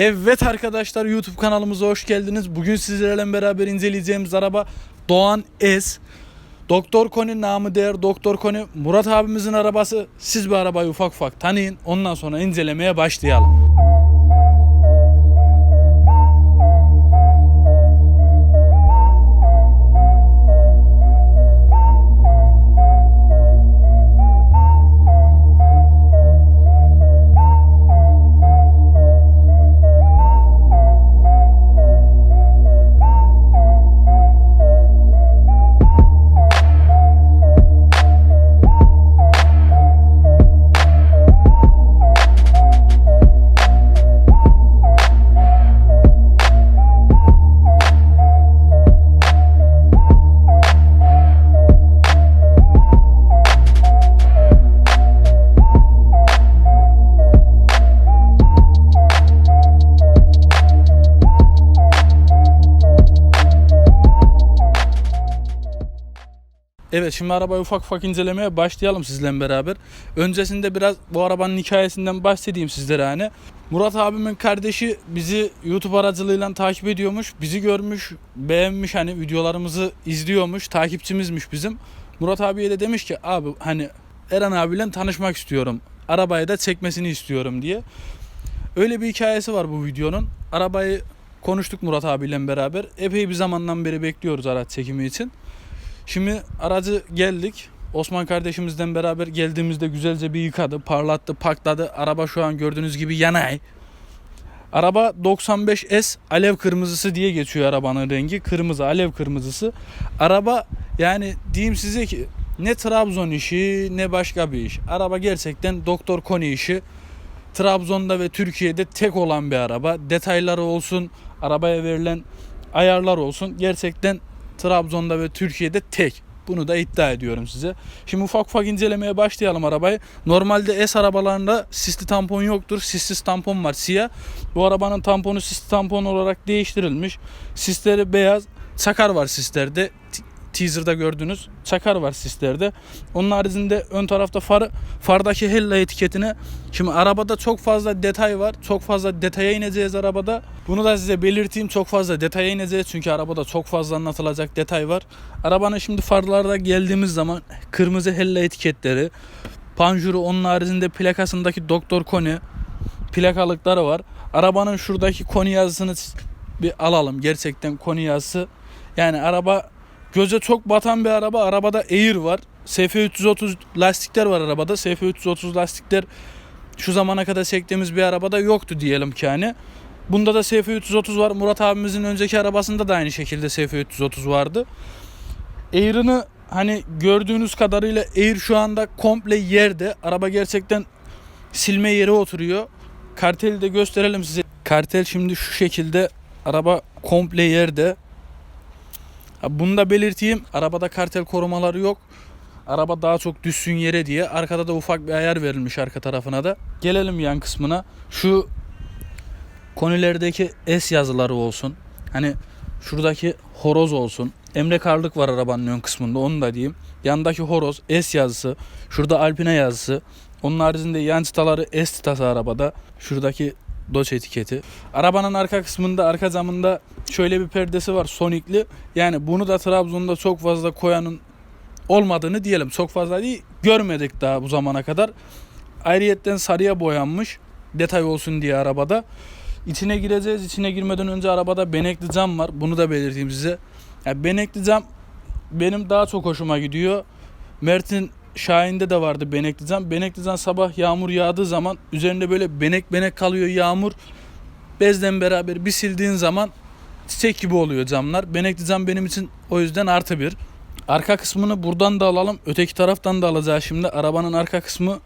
Evet arkadaşlar YouTube kanalımıza hoş geldiniz. Bugün sizlerle beraber inceleyeceğimiz araba Doğan S. Doktor Koni namı değer Doktor Koni Murat abimizin arabası. Siz bu arabayı ufak ufak tanıyın. Ondan sonra incelemeye başlayalım. Evet şimdi arabayı ufak ufak incelemeye başlayalım sizle beraber. Öncesinde biraz bu arabanın hikayesinden bahsedeyim sizlere hani. Murat abimin kardeşi bizi YouTube aracılığıyla takip ediyormuş. Bizi görmüş, beğenmiş hani videolarımızı izliyormuş, takipçimizmiş bizim. Murat abiye de demiş ki abi hani Eren abiyle tanışmak istiyorum. Arabayı da çekmesini istiyorum diye. Öyle bir hikayesi var bu videonun. Arabayı konuştuk Murat abiyle beraber. Epey bir zamandan beri bekliyoruz araç çekimi için. Şimdi aracı geldik. Osman kardeşimizden beraber geldiğimizde güzelce bir yıkadı, parlattı, pakladı. Araba şu an gördüğünüz gibi yanay. Araba 95S alev kırmızısı diye geçiyor arabanın rengi. Kırmızı, alev kırmızısı. Araba yani diyeyim size ki ne Trabzon işi ne başka bir iş. Araba gerçekten Doktor Koni işi. Trabzon'da ve Türkiye'de tek olan bir araba. Detayları olsun, arabaya verilen ayarlar olsun. Gerçekten Trabzon'da ve Türkiye'de tek. Bunu da iddia ediyorum size. Şimdi ufak ufak incelemeye başlayalım arabayı. Normalde S arabalarında sisli tampon yoktur. Sissiz tampon var siyah. Bu arabanın tamponu sisli tampon olarak değiştirilmiş. Sisleri beyaz. Çakar var sislerde. Teaser'da gördüğünüz çakar var sislerde. Onun haricinde ön tarafta far, fardaki Hella etiketine Şimdi arabada çok fazla detay var. Çok fazla detaya ineceğiz arabada. Bunu da size belirteyim. Çok fazla detaya ineceğiz. Çünkü arabada çok fazla anlatılacak detay var. Arabanın şimdi farlarda geldiğimiz zaman kırmızı Hella etiketleri, panjuru onun haricinde plakasındaki Doktor Koni plakalıkları var. Arabanın şuradaki Koni yazısını bir alalım. Gerçekten Koni yazısı. Yani araba göze çok batan bir araba. Arabada Air var. SF330 lastikler var arabada. SF330 lastikler şu zamana kadar çektiğimiz bir arabada yoktu diyelim ki hani. Bunda da SF330 var. Murat abimizin önceki arabasında da aynı şekilde SF330 vardı. Air'ını hani gördüğünüz kadarıyla Air şu anda komple yerde. Araba gerçekten silme yere oturuyor. Karteli de gösterelim size. Kartel şimdi şu şekilde araba komple yerde. Bunu da belirteyim. Arabada kartel korumaları yok. Araba daha çok düşsün yere diye. Arkada da ufak bir ayar verilmiş arka tarafına da. Gelelim yan kısmına. Şu konilerdeki S yazıları olsun. Hani şuradaki horoz olsun. Emre Karlık var arabanın ön kısmında onu da diyeyim. Yandaki horoz S yazısı. Şurada Alpine yazısı. Onun haricinde yan çıtaları S çıtası arabada. Şuradaki Dodge etiketi. Arabanın arka kısmında, arka camında şöyle bir perdesi var Sonic'li. Yani bunu da Trabzon'da çok fazla koyanın olmadığını diyelim. Çok fazla değil. Görmedik daha bu zamana kadar. Ayrıyetten sarıya boyanmış. Detay olsun diye arabada. İçine gireceğiz. İçine girmeden önce arabada benekli cam var. Bunu da belirteyim size. Yani benekli cam benim daha çok hoşuma gidiyor. Mert'in Şahin'de de vardı benekli cam. Benekli cam sabah yağmur yağdığı zaman üzerinde böyle benek benek kalıyor yağmur. Bezle beraber bir sildiğin zaman çiçek gibi oluyor camlar. Benekli cam benim için o yüzden artı bir. Arka kısmını buradan da alalım. Öteki taraftan da alacağız şimdi. Arabanın arka kısmı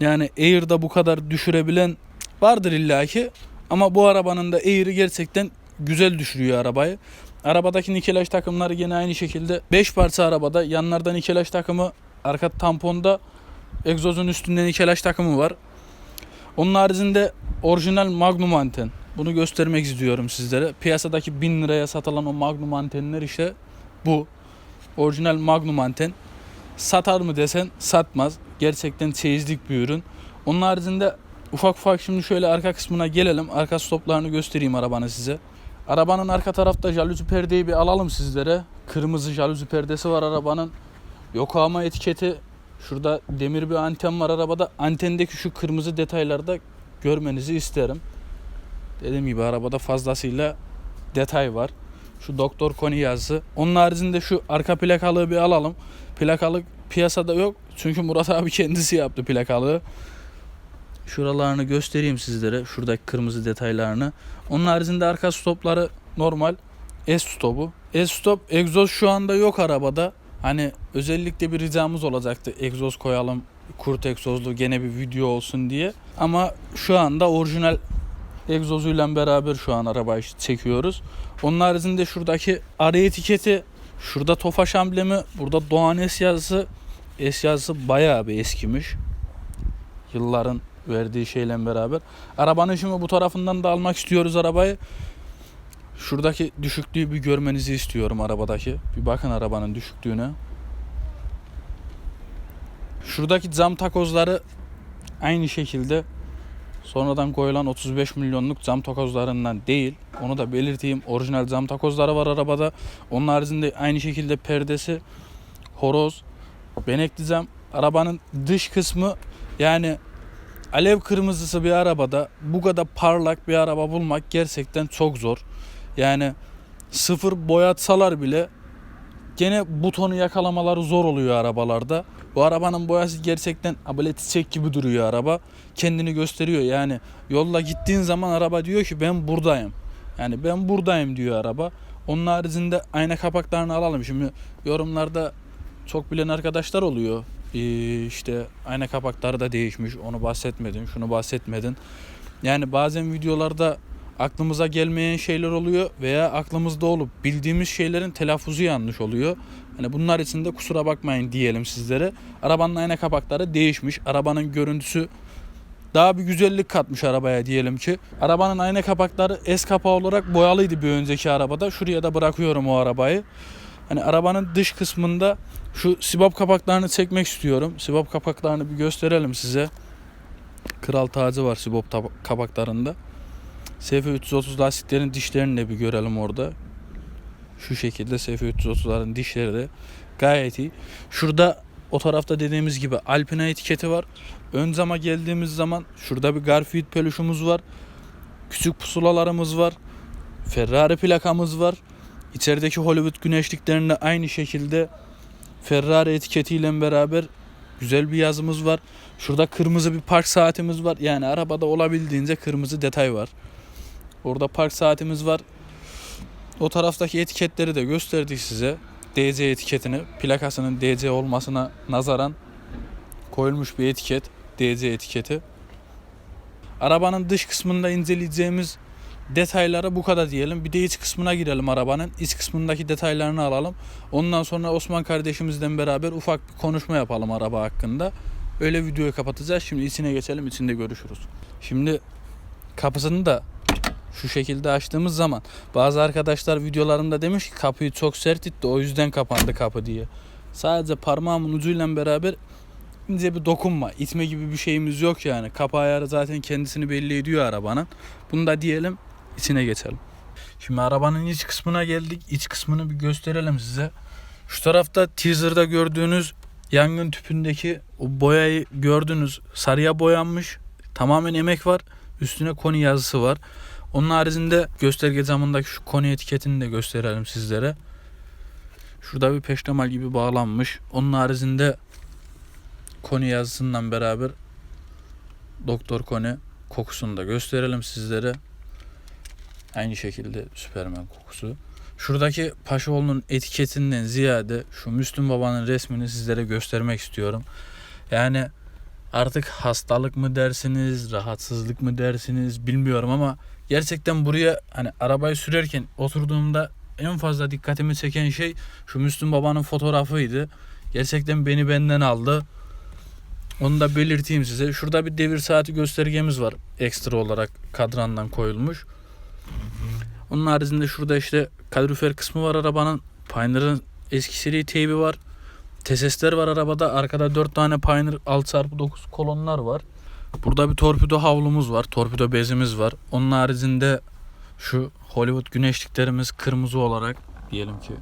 yani Air'da bu kadar düşürebilen vardır illaki. Ama bu arabanın da Air'i gerçekten güzel düşürüyor arabayı. Arabadaki nikelaj takımları gene aynı şekilde 5 parça arabada. Yanlarda nikelaj takımı, arka tamponda egzozun üstünde nikelaj takımı var. Onun haricinde orijinal Magnum anten. Bunu göstermek istiyorum sizlere. Piyasadaki 1000 liraya satılan o Magnum antenler işte bu. Orijinal Magnum anten. Satar mı desen satmaz. Gerçekten çeyizlik bir ürün. Onun haricinde ufak ufak şimdi şöyle arka kısmına gelelim. Arka stoplarını göstereyim arabanın size. Arabanın arka tarafta jaluzi perdeyi bir alalım sizlere. Kırmızı jaluzi perdesi var arabanın. Yokohama etiketi. Şurada demir bir anten var arabada. Antendeki şu kırmızı detaylarda görmenizi isterim. Dediğim gibi arabada fazlasıyla detay var. Şu Doktor Koni yazısı. Onun haricinde şu arka plakalığı bir alalım. Plakalık piyasada yok. Çünkü Murat abi kendisi yaptı plakalığı. Şuralarını göstereyim sizlere. Şuradaki kırmızı detaylarını. Onun haricinde arka stopları normal. S stopu. S stop egzoz şu anda yok arabada. Hani özellikle bir ricamız olacaktı. Egzoz koyalım. Kurt egzozlu gene bir video olsun diye. Ama şu anda orijinal egzozuyla beraber şu an arabayı çekiyoruz. Onun haricinde şuradaki arı etiketi, şurada Tofaş amblemi, burada Doğan S yazısı. S yazısı bayağı bir eskimiş. Yılların verdiği şeyle beraber. Arabanın şimdi bu tarafından da almak istiyoruz arabayı. Şuradaki düşüklüğü bir görmenizi istiyorum arabadaki. Bir bakın arabanın düşüklüğüne. Şuradaki cam takozları aynı şekilde sonradan koyulan 35 milyonluk cam takozlarından değil. Onu da belirteyim. Orijinal cam takozları var arabada. Onun haricinde aynı şekilde perdesi, horoz, benekli cam. Arabanın dış kısmı yani alev kırmızısı bir arabada bu kadar parlak bir araba bulmak gerçekten çok zor. Yani sıfır boyatsalar bile gene butonu yakalamaları zor oluyor arabalarda. Bu arabanın boyası gerçekten böyle çiçek gibi duruyor araba. Kendini gösteriyor yani yolda gittiğin zaman araba diyor ki ben buradayım. Yani ben buradayım diyor araba. Onun haricinde ayna kapaklarını alalım. Şimdi yorumlarda çok bilen arkadaşlar oluyor. Ee, işte ayna kapakları da değişmiş. Onu bahsetmedin, şunu bahsetmedin. Yani bazen videolarda aklımıza gelmeyen şeyler oluyor veya aklımızda olup bildiğimiz şeylerin telaffuzu yanlış oluyor. Hani bunlar için de kusura bakmayın diyelim sizlere. Arabanın ayna kapakları değişmiş. Arabanın görüntüsü daha bir güzellik katmış arabaya diyelim ki. Arabanın ayna kapakları S kapağı olarak boyalıydı bir önceki arabada. Şuraya da bırakıyorum o arabayı. Hani arabanın dış kısmında şu sibop kapaklarını çekmek istiyorum. Sibop kapaklarını bir gösterelim size. Kral tacı var sibop tab- kapaklarında. SF330 lastiklerin dişlerini de bir görelim orada. Şu şekilde SF330'ların dişleri de gayet iyi. Şurada o tarafta dediğimiz gibi Alpina etiketi var. Ön cama geldiğimiz zaman şurada bir Garfield peluşumuz var. Küçük pusulalarımız var. Ferrari plakamız var. İçerideki Hollywood güneşliklerinde aynı şekilde Ferrari etiketiyle beraber güzel bir yazımız var. Şurada kırmızı bir park saatimiz var. Yani arabada olabildiğince kırmızı detay var. Orada park saatimiz var. O taraftaki etiketleri de gösterdik size. DC etiketini, plakasının DC olmasına nazaran koyulmuş bir etiket. DC etiketi. Arabanın dış kısmında inceleyeceğimiz detayları bu kadar diyelim. Bir de iç kısmına girelim arabanın. İç kısmındaki detaylarını alalım. Ondan sonra Osman kardeşimizden beraber ufak bir konuşma yapalım araba hakkında. Öyle videoyu kapatacağız. Şimdi içine geçelim. içinde görüşürüz. Şimdi kapısını da şu şekilde açtığımız zaman bazı arkadaşlar videolarında demiş ki kapıyı çok sert itti o yüzden kapandı kapı diye. Sadece parmağımın ucuyla beraber ince bir dokunma, itme gibi bir şeyimiz yok yani. Kapı ayarı zaten kendisini belli ediyor arabanın. Bunu da diyelim içine geçelim. Şimdi arabanın iç kısmına geldik. İç kısmını bir gösterelim size. Şu tarafta teaser'da gördüğünüz yangın tüpündeki o boyayı gördünüz. Sarıya boyanmış. Tamamen emek var. Üstüne koni yazısı var. Onun haricinde gösterge camındaki şu koni etiketini de gösterelim sizlere. Şurada bir peştemal gibi bağlanmış. Onun haricinde koni yazısından beraber Doktor Koni kokusunu da gösterelim sizlere. Aynı şekilde Süpermen kokusu. Şuradaki Paşaoğlu'nun etiketinden ziyade şu Müslüm Baba'nın resmini sizlere göstermek istiyorum. Yani artık hastalık mı dersiniz, rahatsızlık mı dersiniz bilmiyorum ama gerçekten buraya hani arabayı sürerken oturduğumda en fazla dikkatimi çeken şey şu Müslüm Baba'nın fotoğrafıydı. Gerçekten beni benden aldı. Onu da belirteyim size. Şurada bir devir saati göstergemiz var. Ekstra olarak kadrandan koyulmuş. Onun haricinde şurada işte kalorifer kısmı var arabanın. Pioneer'ın eski seri teybi var. TSS'ler var arabada. Arkada 4 tane Pioneer 6x9 kolonlar var. Burada bir torpido havlumuz var. Torpido bezimiz var. Onun haricinde şu Hollywood güneşliklerimiz kırmızı olarak diyelim ki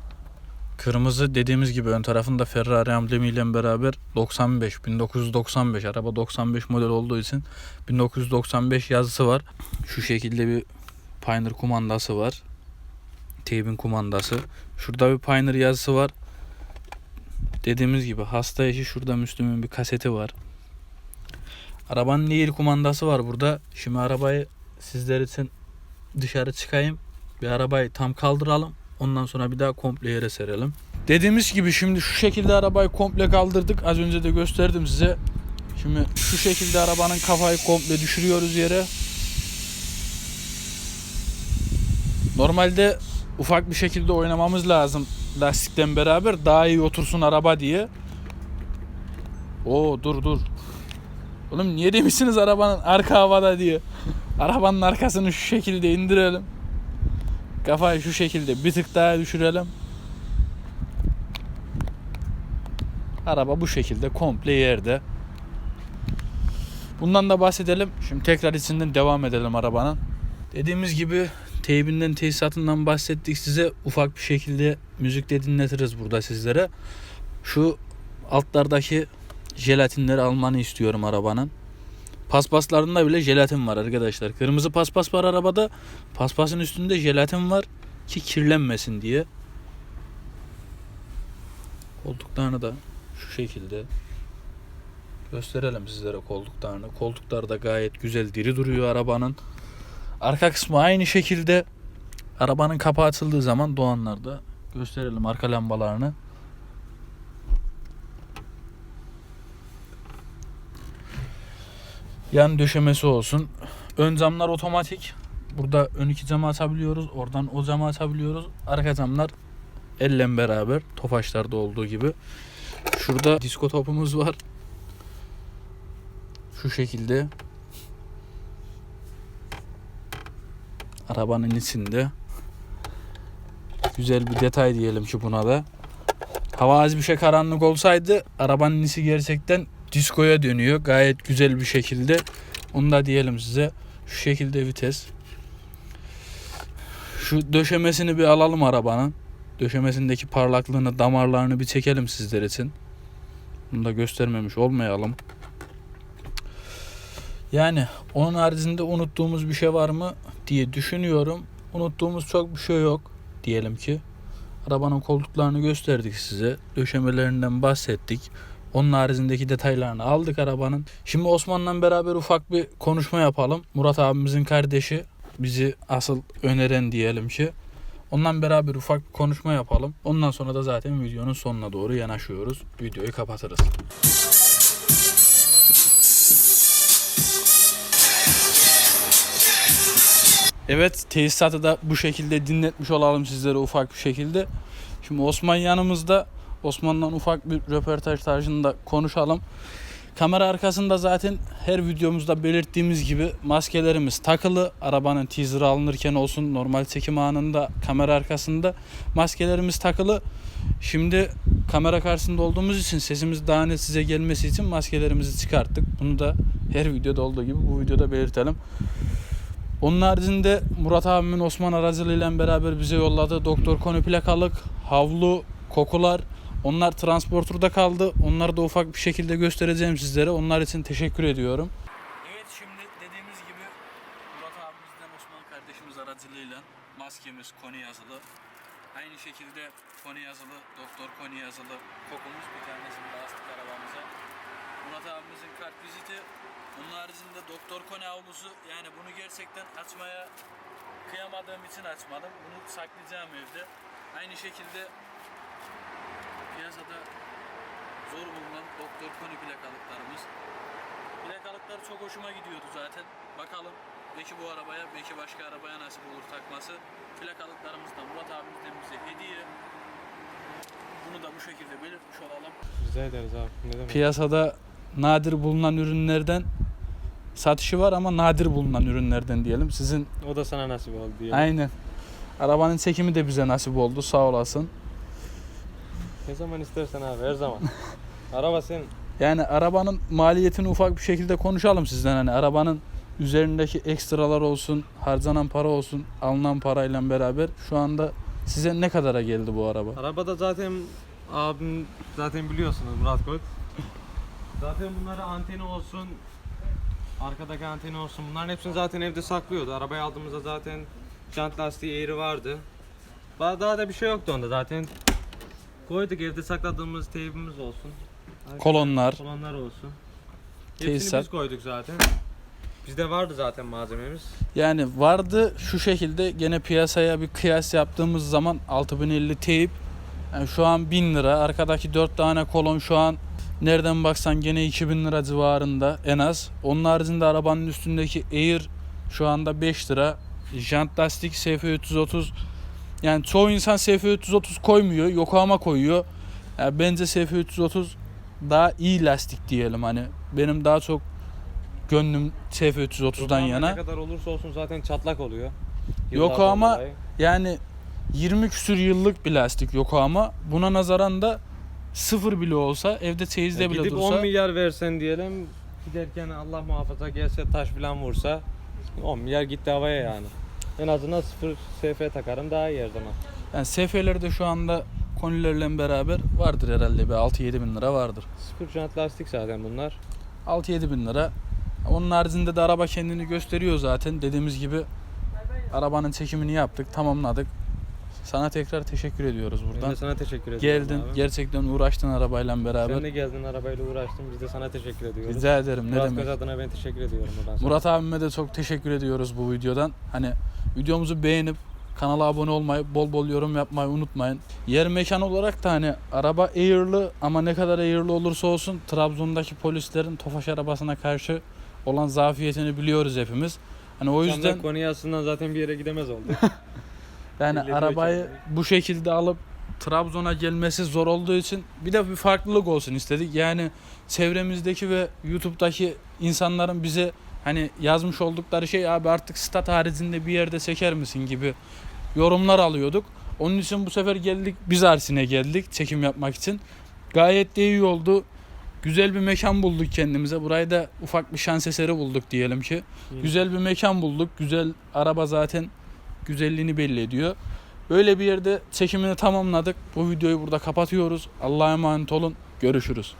Kırmızı dediğimiz gibi ön tarafında Ferrari emblemiyle beraber 95 1995 araba 95 model olduğu için 1995 yazısı var. Şu şekilde bir Pioneer kumandası var. Teybin kumandası. Şurada bir Pioneer yazısı var. Dediğimiz gibi hasta eşi şurada Müslüm'ün bir kaseti var. Arabanın değil kumandası var burada. Şimdi arabayı sizler için dışarı çıkayım. Bir arabayı tam kaldıralım. Ondan sonra bir daha komple yere serelim. Dediğimiz gibi şimdi şu şekilde arabayı komple kaldırdık. Az önce de gösterdim size. Şimdi şu şekilde arabanın kafayı komple düşürüyoruz yere. Normalde ufak bir şekilde oynamamız lazım lastikten beraber daha iyi otursun araba diye. Oo dur dur. Oğlum niye demişsiniz arabanın arka havada diye. Arabanın arkasını şu şekilde indirelim. Kafayı şu şekilde bir tık daha düşürelim. Araba bu şekilde komple yerde. Bundan da bahsedelim. Şimdi tekrar içinden devam edelim arabanın. Dediğimiz gibi teybinden tesisatından bahsettik size. Ufak bir şekilde müzik de dinletiriz burada sizlere. Şu altlardaki jelatinleri almanı istiyorum arabanın. Paspaslarında bile jelatin var arkadaşlar. Kırmızı paspas var arabada. Paspasın üstünde jelatin var ki kirlenmesin diye. Koltuklarını da şu şekilde gösterelim sizlere koltuklarını. Koltuklar da gayet güzel diri duruyor arabanın. Arka kısmı aynı şekilde. Arabanın kapağı açıldığı zaman doğanlarda gösterelim arka lambalarını. Yan döşemesi olsun. Ön camlar otomatik. Burada ön iki camı açabiliyoruz. Oradan o camı açabiliyoruz. Arka camlar elle beraber Tofaşlarda olduğu gibi. Şurada disko topumuz var. Şu şekilde. Arabanın içinde. Güzel bir detay diyelim ki buna da. Hava az bir şey karanlık olsaydı arabanın içi gerçekten diskoya dönüyor. Gayet güzel bir şekilde. Onu da diyelim size. Şu şekilde vites. Şu döşemesini bir alalım arabanın. Döşemesindeki parlaklığını, damarlarını bir çekelim sizler için. Bunu da göstermemiş olmayalım. Yani onun haricinde unuttuğumuz bir şey var mı diye düşünüyorum. Unuttuğumuz çok bir şey yok diyelim ki. Arabanın koltuklarını gösterdik size. Döşemelerinden bahsettik. Onun haricindeki detaylarını aldık arabanın. Şimdi Osman'la beraber ufak bir konuşma yapalım. Murat abimizin kardeşi bizi asıl öneren diyelim ki. Ondan beraber ufak bir konuşma yapalım. Ondan sonra da zaten videonun sonuna doğru yanaşıyoruz. Videoyu kapatırız. Evet tesisatı da bu şekilde dinletmiş olalım sizlere ufak bir şekilde. Şimdi Osman yanımızda. Osman'dan ufak bir röportaj tarzında konuşalım. Kamera arkasında zaten her videomuzda belirttiğimiz gibi maskelerimiz takılı. Arabanın teaser alınırken olsun normal çekim anında kamera arkasında maskelerimiz takılı. Şimdi kamera karşısında olduğumuz için sesimiz daha net size gelmesi için maskelerimizi çıkarttık. Bunu da her videoda olduğu gibi bu videoda belirtelim. Onun haricinde Murat abimin Osman aracılığıyla beraber bize yolladığı Doktor Koni plakalık, havlu, kokular onlar transporterda kaldı. Onları da ufak bir şekilde göstereceğim sizlere. Onlar için teşekkür ediyorum. Evet şimdi dediğimiz gibi Murat abimizden Osman kardeşimiz aracılığıyla maskemiz Koni yazılı. Aynı şekilde Koni yazılı, Doktor Koni yazılı kokumuz bir tanesini de astık arabamıza. Murat abimizin kart viziti. Onun haricinde Doktor Koni havlusu. Yani bunu gerçekten açmaya kıyamadığım için açmadım. Bunu saklayacağım evde. Aynı şekilde piyasada zor bulunan Doktor Koni plakalıklarımız. Plakalıklar çok hoşuma gidiyordu zaten. Bakalım belki bu arabaya belki başka arabaya nasip olur takması. Plakalıklarımız da Murat abimizden bize hediye. Bunu da bu şekilde belirtmiş olalım. Rica ederiz abi. Ne demek? Piyasada nadir bulunan ürünlerden satışı var ama nadir bulunan ürünlerden diyelim. Sizin O da sana nasip oldu diye. aynen arabanın çekimi de bize nasip oldu. Sağ olasın. Ne zaman istersen abi her zaman. Araba senin. Yani arabanın maliyetini ufak bir şekilde konuşalım sizden hani arabanın üzerindeki ekstralar olsun, harcanan para olsun, alınan parayla beraber şu anda size ne kadara geldi bu araba? Arabada zaten abim zaten biliyorsunuz Murat Koç. Zaten bunları anteni olsun, arkadaki anteni olsun bunların hepsini zaten evde saklıyordu. Arabayı aldığımızda zaten jant lastiği eğri vardı. Daha da bir şey yoktu onda zaten. Koyduk evde sakladığımız teybimiz olsun. Kolonlar. Kolonlar olsun. Hepsini Tesisat. biz koyduk zaten. Bizde vardı zaten malzememiz. Yani vardı şu şekilde gene piyasaya bir kıyas yaptığımız zaman 6050 teyip yani şu an 1000 lira arkadaki 4 tane kolon şu an nereden baksan gene 2000 lira civarında en az. Onun haricinde arabanın üstündeki Air şu anda 5 lira. Jant lastik SF330 yani çoğu insan SF330 koymuyor. Yokohama koyuyor. Yani bence SF330 daha iyi lastik diyelim hani. Benim daha çok gönlüm SF330'dan Yokohama yana. Ne kadar olursa olsun zaten çatlak oluyor. Yokohama- Yıllardan dolayı. Yani 20 küsür yıllık bir lastik Yokohama. Buna nazaran da sıfır bile olsa evde çeyizde Ya bile gidip dursa 10 milyar versen diyelim giderken Allah muhafaza gelse taş falan vursa 10 milyar gitti havaya yani. En azından sıfır SF takarım daha iyi her zaman. yani SF'leri de şu anda konilerle beraber vardır herhalde bir 6-7 bin lira vardır. Sıfır jant lastik zaten bunlar. 6-7 bin lira. Onun haricinde de araba kendini gösteriyor zaten. Dediğimiz gibi arabanın çekimini yaptık, tamamladık. Sana tekrar teşekkür ediyoruz Ben buradan. de sana teşekkür ediyorum Geldin, abi. gerçekten uğraştın arabayla beraber. Sen de geldin arabayla uğraştın biz de sana teşekkür ediyoruz. Rica ederim ne Murat demek. Göz adına ben teşekkür ediyorum buradan. Murat abime de çok teşekkür ediyoruz bu videodan. Hani videomuzu beğenip kanala abone olmayı, bol bol yorum yapmayı unutmayın. Yer mekan olarak da hani araba Air'lı ama ne kadar Air'lı olursa olsun Trabzon'daki polislerin Tofaş arabasına karşı olan zafiyetini biliyoruz hepimiz. Hani o Yüzden... yüzden Konya aslında zaten bir yere gidemez oldu. yani arabayı kendini. bu şekilde alıp Trabzon'a gelmesi zor olduğu için bir de bir farklılık olsun istedik. Yani çevremizdeki ve YouTube'daki insanların bize hani yazmış oldukları şey abi artık stat haricinde bir yerde çeker misin gibi yorumlar alıyorduk. Onun için bu sefer geldik biz Arsin'e geldik çekim yapmak için. Gayet de iyi oldu. Güzel bir mekan bulduk kendimize. Burayı da ufak bir şans eseri bulduk diyelim ki. Güzel bir mekan bulduk. Güzel araba zaten güzelliğini belli ediyor. Böyle bir yerde çekimini tamamladık. Bu videoyu burada kapatıyoruz. Allah'a emanet olun. Görüşürüz.